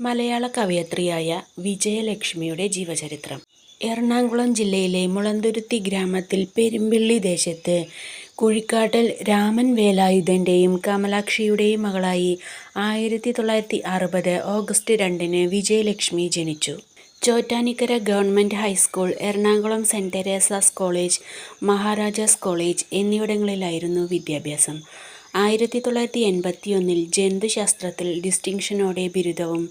മലയാള കവയത്രിയായ വിജയലക്ഷ്മിയുടെ ജീവചരിത്രം എറണാകുളം ജില്ലയിലെ മുളന്തുരുത്തി ഗ്രാമത്തിൽ പെരുമ്പിള്ളി ദേശത്ത് കുഴിക്കാട്ടിൽ രാമൻ വേലായുധന്റെയും കമലാക്ഷിയുടെയും മകളായി ആയിരത്തി തൊള്ളായിരത്തി അറുപത് ഓഗസ്റ്റ് രണ്ടിന് വിജയലക്ഷ്മി ജനിച്ചു. Chottanikkara government high school, Ernakulam saint Teresa's college, Maharaja's college എന്നിവിടങ്ങളിലായിരുന്നു വിദ്യാഭ്യാസം. ആയിരത്തി തൊള്ളായിരത്തി എൺപത്തിയൊന്നിൽ ജന്തുശാസ്ത്രത്തിൽ ഡിസ്റ്റിങ്ഷനോടെ ബിരുദവും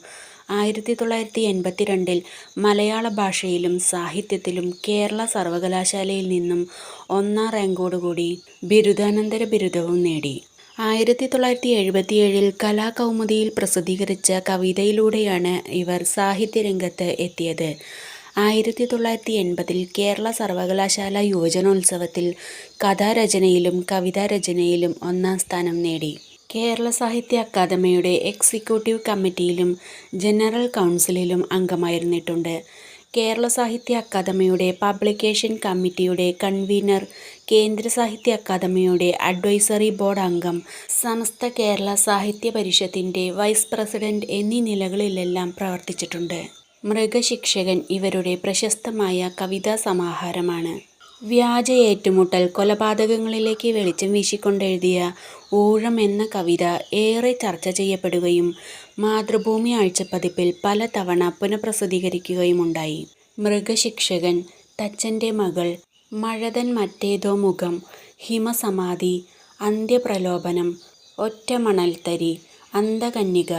ആയിരത്തി തൊള്ളായിരത്തി എൺപത്തിരണ്ടിൽ മലയാള ഭാഷയിലും സാഹിത്യത്തിലും കേരള സർവകലാശാലയിൽ നിന്നും ഒന്നാം റാങ്കോടുകൂടി ബിരുദാനന്തര ബിരുദവും നേടി. ആയിരത്തി തൊള്ളായിരത്തി എഴുപത്തിയേഴിൽ കലാകൗമുദിയിൽ പ്രസിദ്ധീകരിച്ച കവിതയിലൂടെയാണ് ഇവർ സാഹിത്യരംഗത്ത് എത്തിയത്. ആയിരത്തി തൊള്ളായിരത്തി എൺപതിൽ കേരള സർവകലാശാല യുവജനോത്സവത്തിൽ കഥാരചനയിലും കവിതാരചനയിലും ഒന്നാം സ്ഥാനം നേടി. കേരള സാഹിത്യ അക്കാദമിയുടെ എക്സിക്യൂട്ടീവ് കമ്മിറ്റിയിലും ജനറൽ കൗൺസിലിലും അംഗമായിരുന്നിട്ടുണ്ട്. കേരള സാഹിത്യ അക്കാദമിയുടെ പബ്ലിക്കേഷൻ കമ്മിറ്റിയുടെ കൺവീനർ, കേന്ദ്ര സാഹിത്യ അക്കാദമിയുടെ അഡ്വൈസറി ബോർഡ് അംഗം, സമസ്ത കേരള സാഹിത്യ പരിഷത്തിന്റെ വൈസ് പ്രസിഡന്റ് എന്നീ നിലകളിലെല്ലാം പ്രവർത്തിച്ചിട്ടുണ്ട്. മൃഗശിക്ഷകൻ ഇവരുടെ പ്രശസ്തമായ കവിതാ സമാഹാരമാണ് വ്യാജ ഏറ്റുമുട്ടൽ കൊലപാതകങ്ങളിലേക്ക് വെളിച്ചം വീശിക്കൊണ്ടെഴുതിയ ഊഴം എന്ന കവിത ഏറെ ചർച്ച ചെയ്യപ്പെടുകയും മാതൃഭൂമി ആഴ്ചപ്പതിപ്പിൽ പല തവണ പുനഃപ്രസിദ്ധീകരിക്കുകയുമുണ്ടായി. മൃഗശിക്ഷകൻ, തച്ചന്റെ മകൾ, മഴതൻ മറ്റേതോ മുഖം, ഹിമസമാധി, അന്ത്യപ്രലോഭനം, ഒറ്റമണൽത്തരി അന്തകന്യക,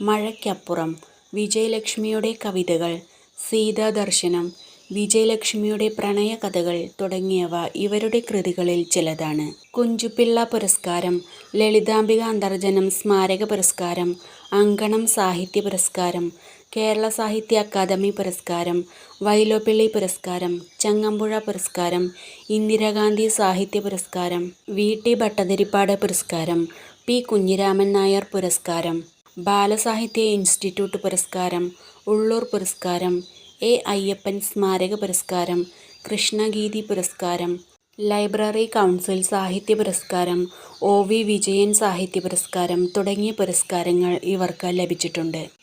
മഴയ്ക്കപ്പുറം, വിജയലക്ഷ്മിയുടെ കവിതകൾ, സീതാദർശനം, വിജയലക്ഷ്മിയുടെ പ്രണയ കഥകൾ തുടങ്ങിയവ ഇവരുടെ കൃതികളിൽ ചിലതാണ്. കുഞ്ചുപിള്ള പുരസ്കാരം, ലളിതാംബിക അന്തർജനം സ്മാരക പുരസ്കാരം, അങ്കണം സാഹിത്യ പുരസ്കാരം, കേരള സാഹിത്യ അക്കാദമി പുരസ്കാരം, വൈലോപ്പിള്ളി പുരസ്കാരം, ചങ്ങമ്പുഴ പുരസ്കാരം, ഇന്ദിരാഗാന്ധി സാഹിത്യ പുരസ്കാരം, വി. ടി. ഭട്ടതിരിപ്പാട് പുരസ്കാരം, പി. കുഞ്ഞിരാമൻ നായർ പുരസ്കാരം, ബാലസാഹിത്യ ഇൻസ്റ്റിറ്റ്യൂട്ട് പുരസ്കാരം, ഉള്ളൂർ പുരസ്കാരം, എ. അയ്യപ്പൻ സ്മാരക പുരസ്കാരം, കൃഷ്ണഗീതി പുരസ്കാരം, ലൈബ്രറി കൗൺസിൽ സാഹിത്യ പുരസ്കാരം, ഒ. വി. വിജയൻ സാഹിത്യ പുരസ്കാരം തുടങ്ങിയ പുരസ്കാരങ്ങൾ ഇവർക്ക് ലഭിച്ചിട്ടുണ്ട്.